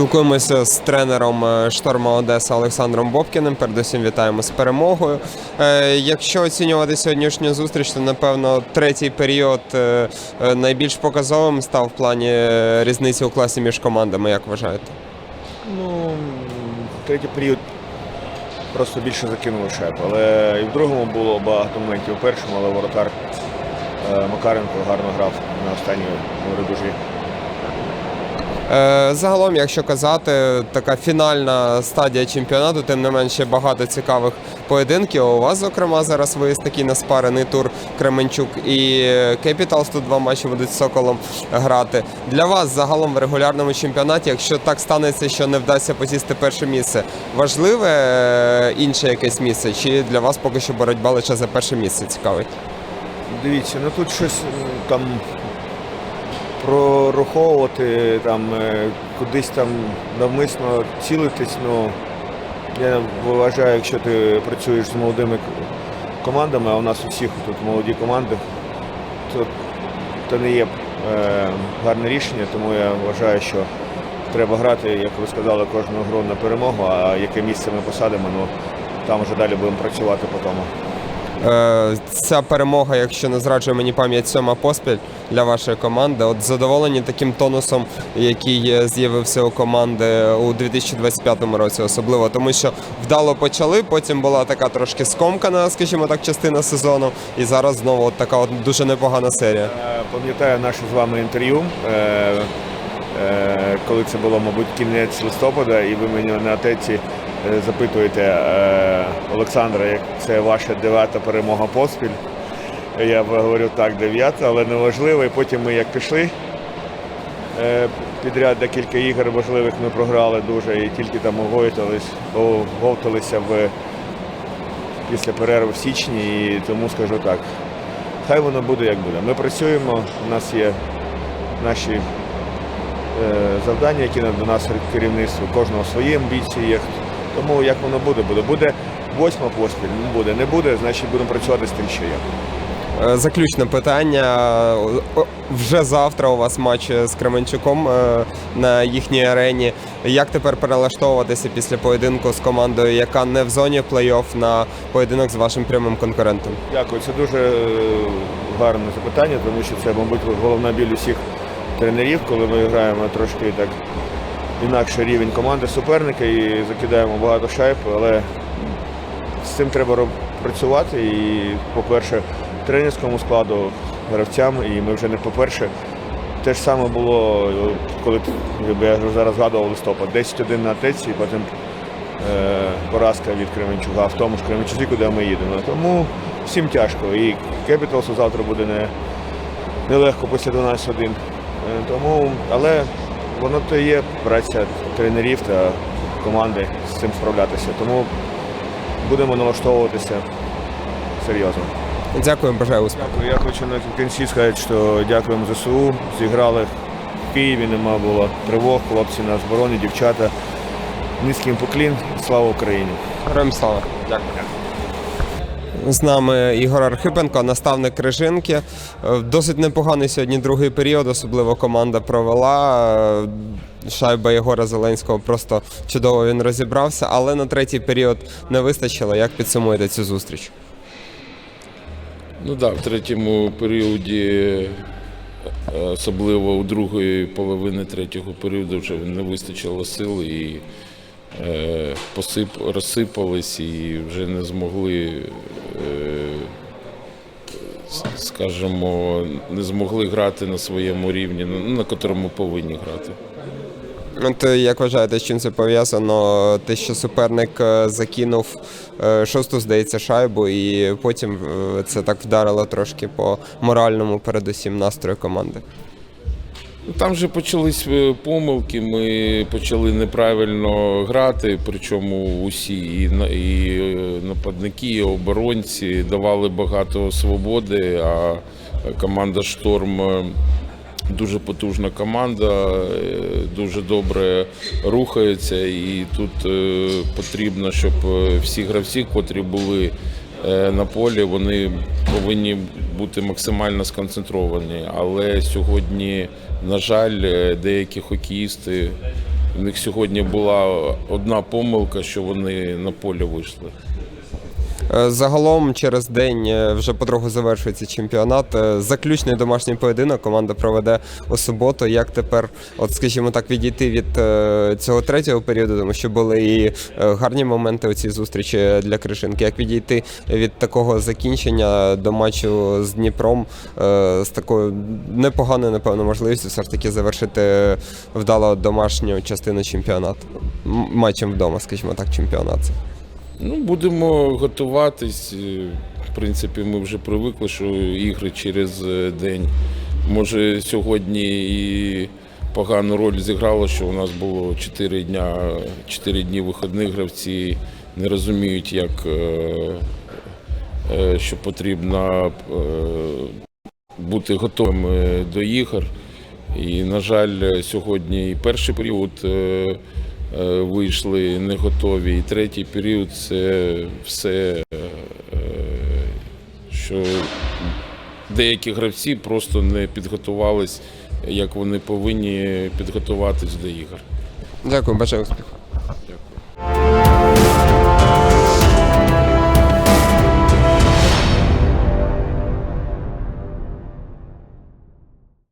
Спілкуємося з тренером е, шторма Одеса Олександром Бобкіним. Передусім вітаємо з перемогою. Е, Якщо оцінювати сьогоднішню зустріч, то напевно третій період е, найбільш показовим став в плані різниці у класі між командами. Як вважаєте? Ну, третій період просто більше закинули шайб. Але і в другому було багато моментів у першому, але воротар Макаренко гарно грав на останній рубежі. Е, Загалом, якщо казати, така фінальна стадія чемпіонату, тим не менше багато цікавих поєдинків. У вас, зокрема, зараз виїзд такий наспарений тур Кременчук і Кепіталс. Тут два матчі будуть з Соколом грати. Для вас загалом в регулярному чемпіонаті, якщо так станеться, що не вдасться посісти перше місце, важливе е, інше якесь місце? Чи для вас поки що боротьба лише за перше місце цікавить? Дивіться, ну тут щось там прораховувати, там е, кудись там навмисно цілитись. Ну я вважаю, якщо ти працюєш з молодими командами, а у нас у всіх тут молоді команди, то це не є е, гарне рішення, тому я вважаю, що треба грати, як ви сказали, кожну гру на перемогу, а яке місце ми посадимо, ну там вже далі будемо працювати по тому. Е, Ця перемога, якщо не зраджує мені пам'ять, сьома поспіль для вашої команди. От задоволені таким тонусом, який з'явився у команди у 2025 році, особливо тому, що вдало почали. Потім була така трошки скомкана, скажімо так, частина сезону. І зараз знову от така от дуже непогана серія. Е, Пам'ятаю наше з вами інтерв'ю, е, коли це було, мабуть, кінець листопада, і ви мені на теці запитуєте е, Олександра, як це ваша дев'ята перемога поспіль. Я говорю так, дев'ята, але неважливо. І потім ми як пішли. е, Підряд декілька ігор важливих ми програли дуже і тільки там оговталися в після перерви в січні, і тому скажу так. Хай воно буде як буде. Ми працюємо, у нас є наші е, завдання, які до нас керівництво, кожного свої амбіції є. Тому як воно буде, буде. Буде восьма поспіль, ну, буде. Не буде, значить будемо працювати з тим, що є. Е, Заключне питання. Вже завтра у вас матч з Кременчуком е, на їхній арені. Як тепер перелаштовуватися після поєдинку з командою, яка не в зоні плей-офф на поєдинок з вашим прямим конкурентом? Дякую, це дуже е, гарне запитання, тому що це, мабуть, головна біль усіх тренерів, коли ми граємо трошки так інакше рівень команди суперника і закидаємо багато шайб, але з цим треба працювати. І, по-перше, тренерському складу, гравцям, і ми вже не по-перше. Те ж саме було, е, коли я зараз згадував листопад, 10-1 на теці, потім е, поразка від Кременчука в тому ж Кременчуці, куди ми їдемо. Тому всім тяжко. І Кепіталсу завтра буде не, нелегко після 12-1. Е, Тому, але воно то є праця тренерів та команди з цим справлятися. Тому будемо налаштовуватися серйозно. Дякую, бажаю успіху. Дякую. Я хочу на кінці сказати, що дякуємо ЗСУ. Зіграли в Києві, нема було тривог, хлопці на збороні, дівчата. Низький поклін, слава Україні! Героям слава. Дякую. З нами Ігор Архипенко, наставник Крижинки. Е, Досить непоганий сьогодні другий період, особливо команда провела. Е, Шайба Єгора Зеленського просто чудово він розібрався, але на третій період не вистачило. Як підсумуєте цю зустріч? Ну так, в третьому періоді, е, особливо у другої половини третього періоду, вже не вистачило сил і розсипались і вже не змогли, е, скажімо, не змогли грати на своєму рівні, ну, на котрому повинні грати. От е, як вважаєте, з чим це пов'язано? Те, що суперник е, закинув е, шосту, здається, шайбу, і потім е, це так вдарило трошки по моральному, передусім, настрою команди. Там вже почались е, помилки, ми почали неправильно грати, причому усі і, і е, нападники, і оборонці давали багато свободи, а команда Шторм е, дуже потужна команда, дуже добре рухається, і тут потрібно, щоб всі гравці, котрі були на полі, вони повинні бути максимально сконцентровані. Але сьогодні, на жаль, е, деякі хокеїсти У них сьогодні була одна помилка, що вони на поле вийшли. Е, Загалом через день е, вже потроху завершується чемпіонат. Е, Заключний домашній поєдинок команда проведе у суботу. Як тепер, от скажімо так, відійти від цього третього періоду, тому що були і гарні моменти у цій зустрічі для Кришинки. Як відійти від такого закінчення до матчу з Дніпром з такою непоганою, напевно, можливістю все ж таки завершити вдало домашню частину чемпіонату матчем вдома, скажімо так, чемпіонат. Ну, будемо готуватись. Е, В принципі, ми вже привикли, що ігри через е, день. Може, сьогодні і погану роль зіграло, що у нас було 4 дня, 4 дні виходних гравці не розуміють, як е, що потрібно бути готовими до ігор. І, на жаль, сьогодні і перший період вийшли не готові, і третій період це все, е, е, що деякі гравці просто не підготувались, як вони повинні підготуватись до ігор. Дякую, бажаю успіху.